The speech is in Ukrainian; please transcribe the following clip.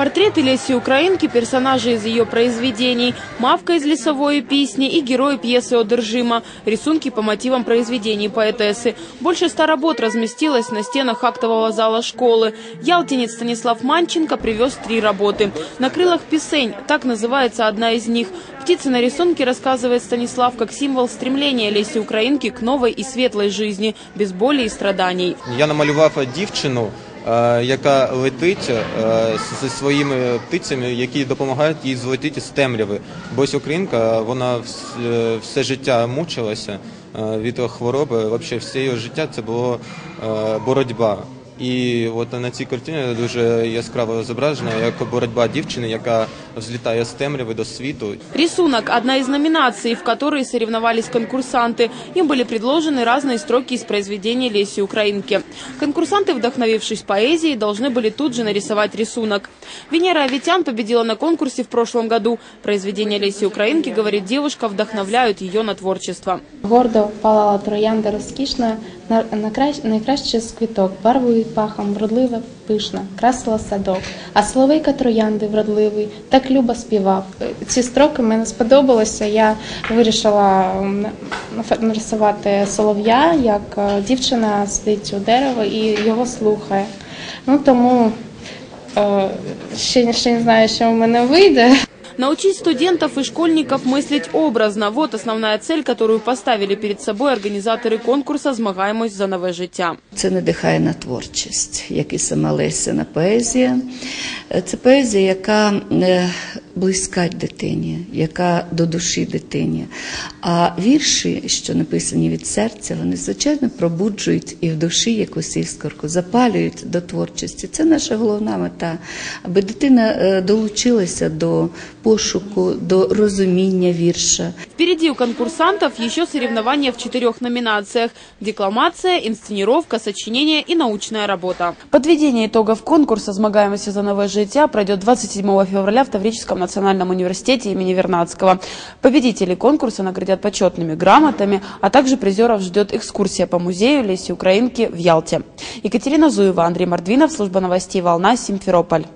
Портреты Леси Украинки, персонажи из ее произведений, Мавка из лесовой песни и герои пьесы «Одержима», рисунки по мотивам произведений поэтессы. Больше ста работ разместилось на стенах актового зала школы. Ялтинец Станислав Манченко привез три работы. «На крылах песень» – так называется одна из них. Птицы на рисунке рассказывает Станислав как символ стремления Леси Украинки к новой и светлой жизни, без боли и страданий. Я намалював дівчину, е, яка летить е, зі своїми птицями, які допомагають їй злетіти з темряви. Бо українка, вона е, все життя мучилася е, від хвороби. Взагалі, все її життя це було е, боротьба. І от на цій картині дуже яскраво зображена як боротьба дівчини, яка взлітає з темряви до світу. Рисунок – одна из номинаций, в которой соревновались конкурсанты. Им были предложены разные строки из произведений Леси Украинки. Конкурсанты, вдохновившись поэзией, должны были тут же нарисовать рисунок. Венера Аветян победила на конкурсе в прошлом году. Произведения Леси Украинки, говорит девушка, вдохновляют ее на творчество. Гордо палала троянда розкішна, на, на кращ, найкраще з квіток, барвою пахом, вродлива, пишна, красила садок. А соловейка троянди вродливий, так любо співав. Ці строки мені сподобалося. Я вирішила нарисувати солов'я, як е, дівчина сидить у дерево і його слухає. Ну тому е, ще, ще не знаю, що в мене вийде. Научить студентов и школьников мыслить образно – вот основная цель, которую поставили перед собой организаторы конкурса «Змагаємось за нове життя». Це надихає на творчість, як і сама Лесина поезія. Це поезія, яка е, близька дитині, яка до душі дитині. А вірші, що написані від серця, вони звичайно пробуджують і в душі якусь іскорку, запалюють до творчості. Це наша головна мета, аби дитина е, долучилася до пошуку, до розуміння вірша. Впереди у конкурсантов еще соревнования в четырех номинациях – декламация, инсценировка, сочинение и научная работа. Подведение итогов конкурса «Змагаемся за новое життя» пройдет 27 февраля в Таврическом национальном университете имени Вернадского. Победители конкурса наградят почетными грамотами, а также призеров ждет экскурсия по музею Леси Украинки в Ялте. Екатерина Зуева, Андрей Мордвинов, служба новостей «Волна», Симферополь.